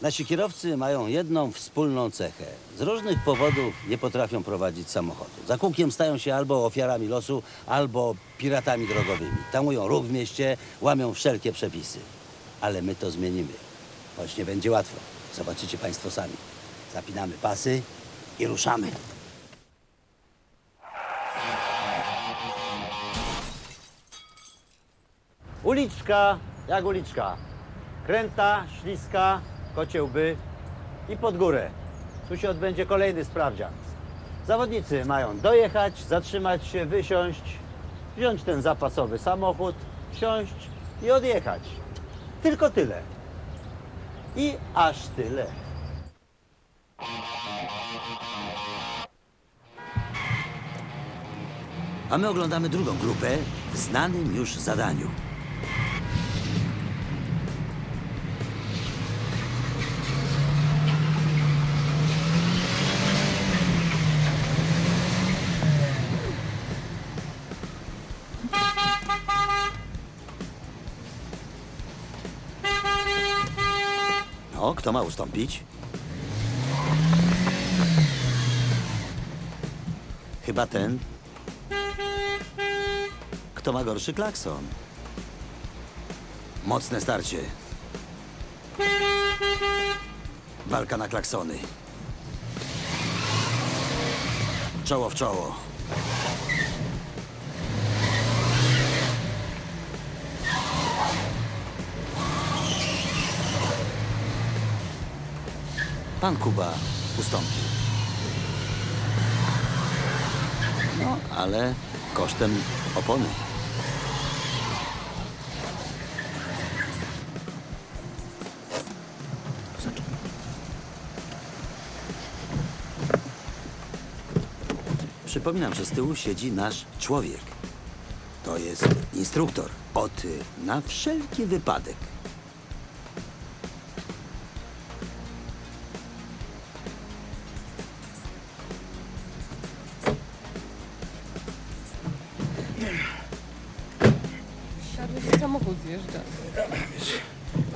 Nasi kierowcy mają jedną wspólną cechę. Z różnych powodów nie potrafią prowadzić samochodu. Za kółkiem stają się albo ofiarami losu, albo piratami drogowymi. Tamują ruch w mieście, łamią wszelkie przepisy. Ale my to zmienimy. Choć nie będzie łatwo. Zobaczycie Państwo sami. Zapinamy pasy i ruszamy. Uliczka jak uliczka. Kręta, śliska, kocie łby i pod górę. Tu się odbędzie kolejny sprawdzian. Zawodnicy mają dojechać, zatrzymać się, wysiąść, wziąć ten zapasowy samochód, wsiąść i odjechać. Tylko tyle. I aż tyle. A my oglądamy drugą grupę w znanym już zadaniu. No, kto ma ustąpić? Chyba ten. Kto ma gorszy klakson? Mocne starcie. Walka na klaksony. Czoło w czoło. Pan Kuba ustąpił. No, ale kosztem opony. Przypominam, że z tyłu siedzi nasz człowiek. To jest instruktor. Y, na wszelki wypadek. Samochód zjeżdża.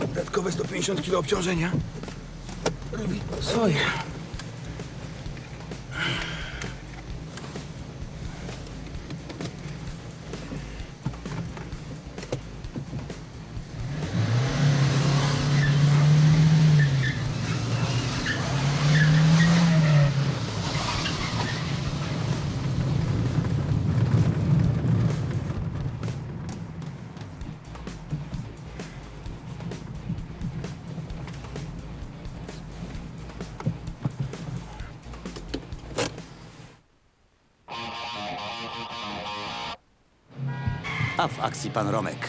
Dodatkowe 150 kg obciążenia. Robi swoje. A w akcji pan Romek.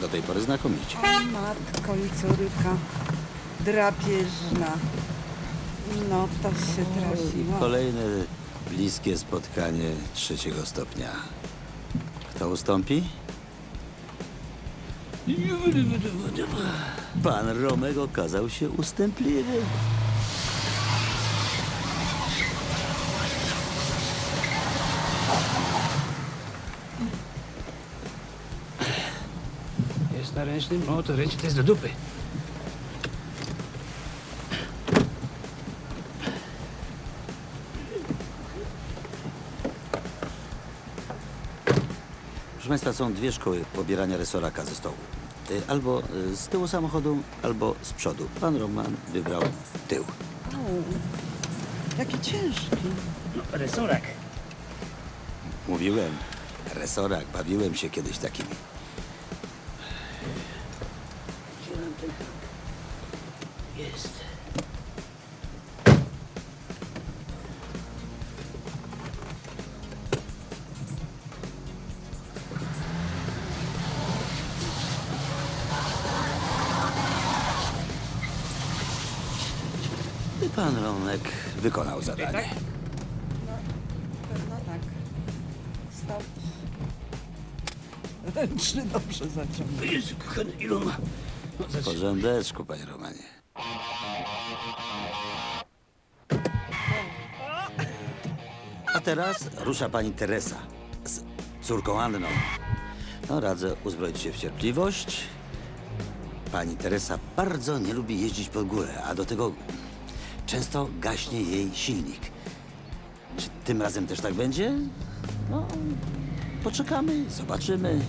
Do tej pory znakomicie. Matko i córka drapieżna. No to się trafiło. Kolejne bliskie spotkanie trzeciego stopnia. Kto ustąpi? Pan Romek okazał się ustępliwy. Jest na ręcznym? O, to ręczny to jest do dupy. Proszę Państwa, są dwie szkoły pobierania resoraka ze stołu. Y, Albo y, z tyłu samochodu, albo z przodu. Pan Roman wybrał tył. Au, jaki ciężki. No, resorak. Mówiłem, resorak, bawiłem się kiedyś takimi. Gdzie nam ten hak? Jest. Pan Ronek wykonał zadanie. Na pewno tak. Stop. Ręczny dobrze zaciągnął. W panie Romanie. A teraz rusza pani Teresa z córką Anną. No, radzę uzbroić się w cierpliwość. Pani Teresa bardzo nie lubi jeździć pod górę, a do tego często gaśnie jej silnik. Czy tym razem też tak będzie? No, poczekamy, zobaczymy.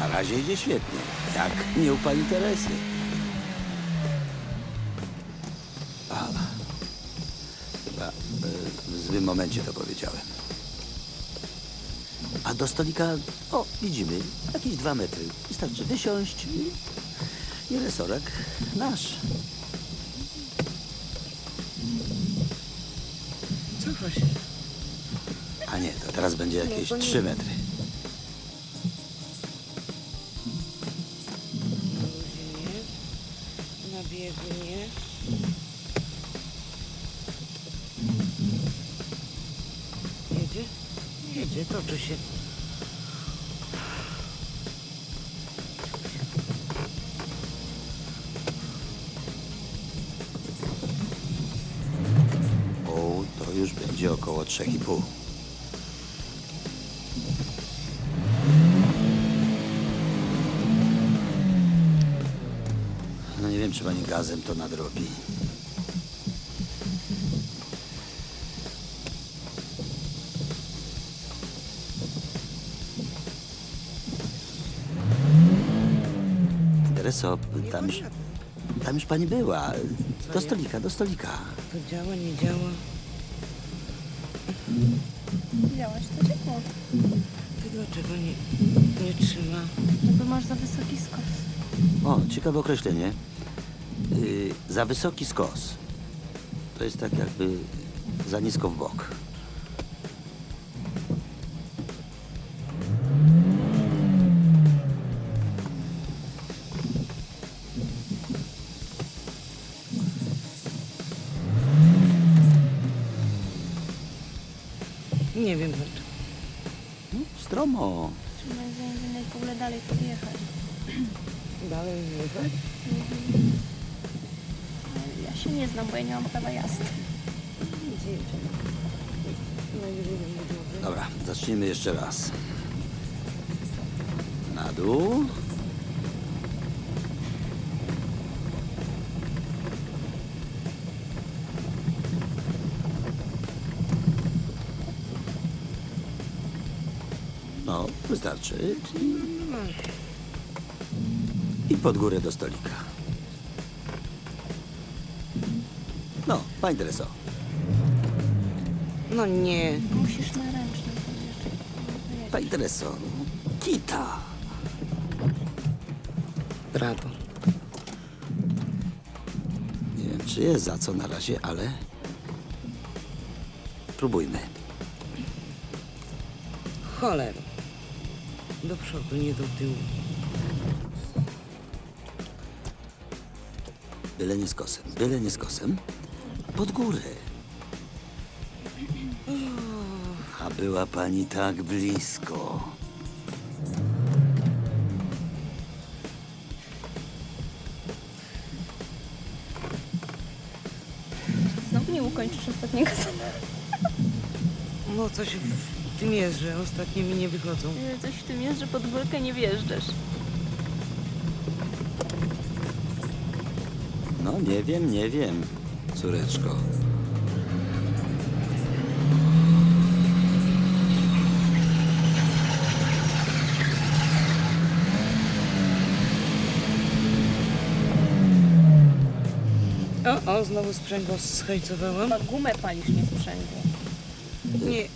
Na razie idzie świetnie, jak nie u pani Teresy. W złym momencie to powiedziałem. A do stolika, o, widzimy, jakieś dwa metry. Wystarczy wysiąść i, i resorek nasz. Cofa się. A nie, to teraz będzie jakieś to nie. trzy metry. Na biegnie. Jedzie? Toczy się. O, to już będzie około 3,5. No nie wiem, czy pani gazem to nadrobi. Tereso, tam już, tam już pani była. Do stolika, do stolika. To działa, nie działa. Widziałaś, to ciepło. Ty dlaczego nie, nie trzyma? No bo masz za wysoki skos. O, ciekawe określenie. Yy, za wysoki skos. To jest tak jakby za nisko w bok. Nie wiem dlaczego. No, stromo. Trzeba zajęć w ogóle dalej podjechać. Dalej jechać? Ale Ja się nie znam, bo ja nie mam prawa jazdy. Najwyżej będzie. Dobra, zacznijmy jeszcze raz. Na dół. No, wystarczy. I pod górę do stolika. No, pani Tereso. No nie. Musisz na podjeżdżać. Pani Tereso, kita. Brawo. Nie wiem, czy jest za co na razie, ale próbujmy. Cholera. Do przodu, nie do tyłu. Byle nie z kosem, byle nie z kosem. Pod górę. A była pani tak blisko. Znowu nie ukończysz ostatniego zadania. No coś w tym jest, że ostatnie mi nie wychodzą. Coś w tym jest, że pod górkę nie wjeżdżasz. No nie wiem, nie wiem, córeczko. O, o, znowu sprzęgło schajcowałam. Chyba gumę palisz, nie sprzęgło. Nie,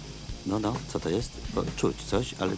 No, no, co to jest? O, czuć coś, ale